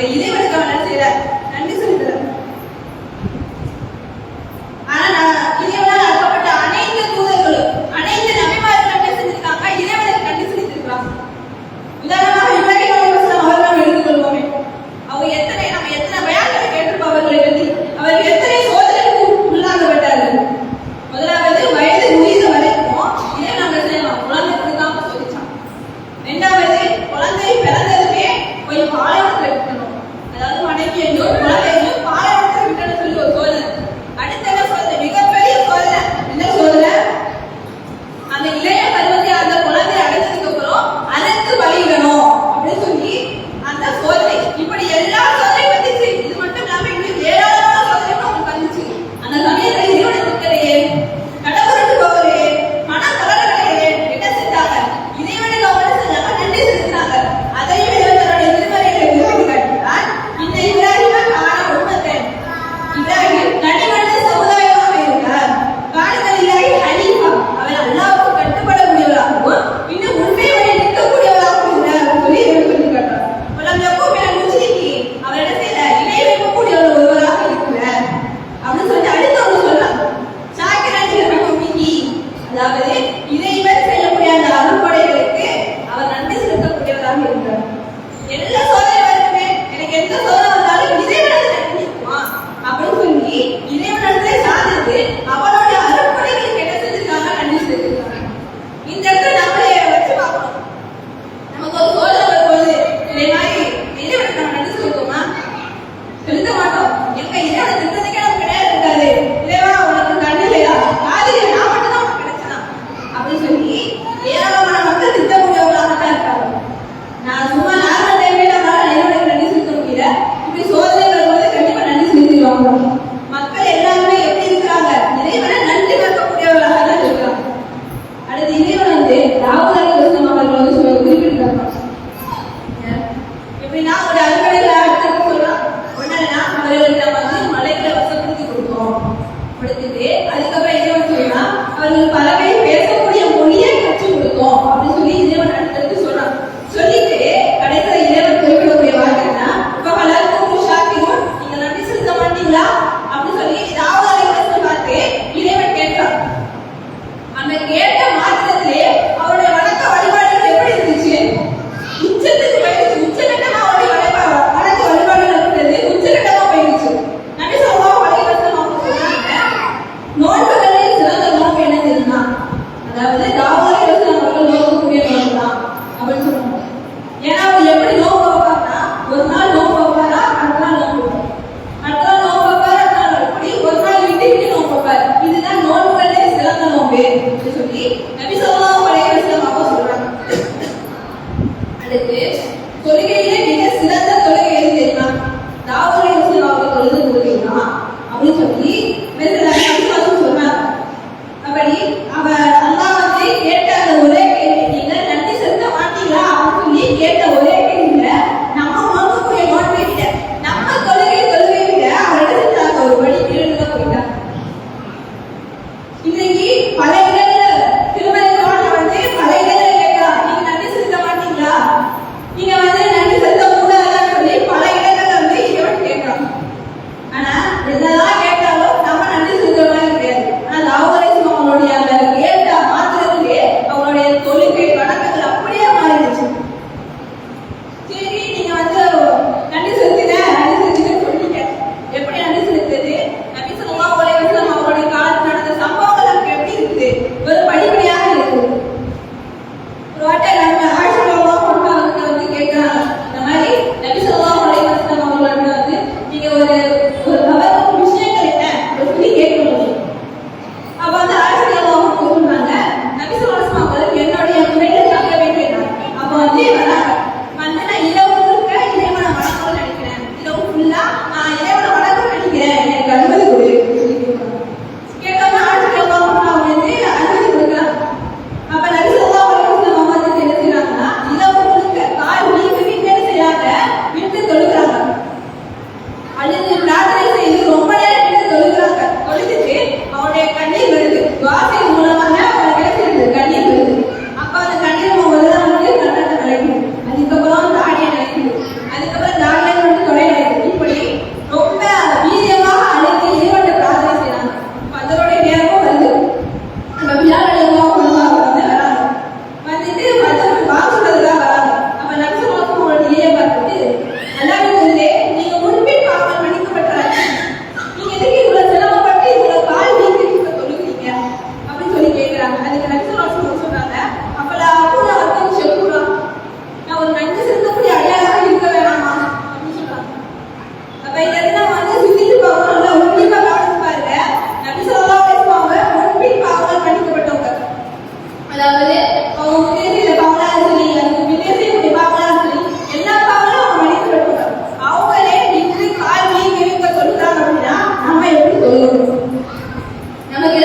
அந்த இறைவனுக்கு அவர் செய்யறார் நன்றி சொல்லி. ಎಂದು அடுத்து தொழுகையிலே நமக்கு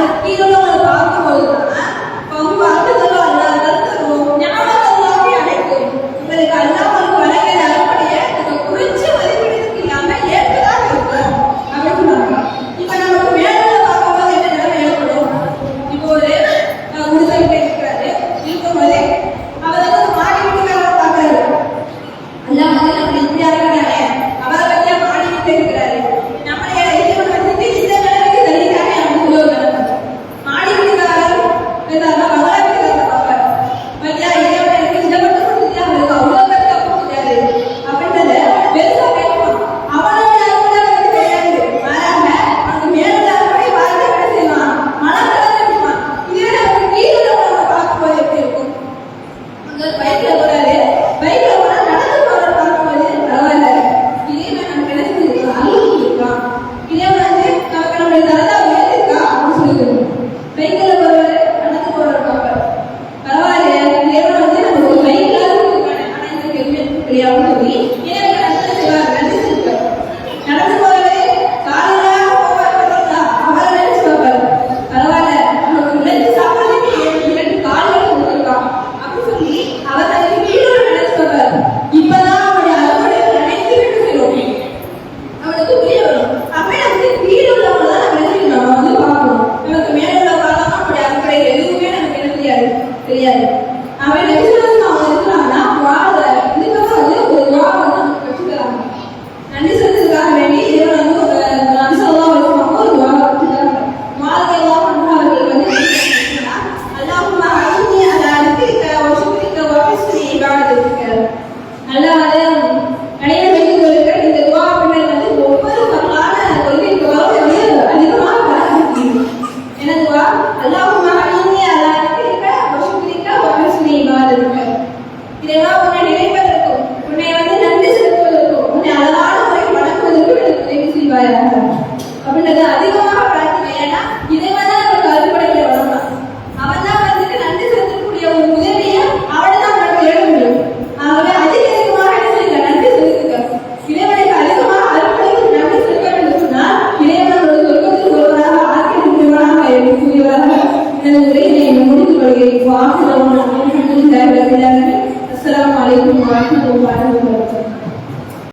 a los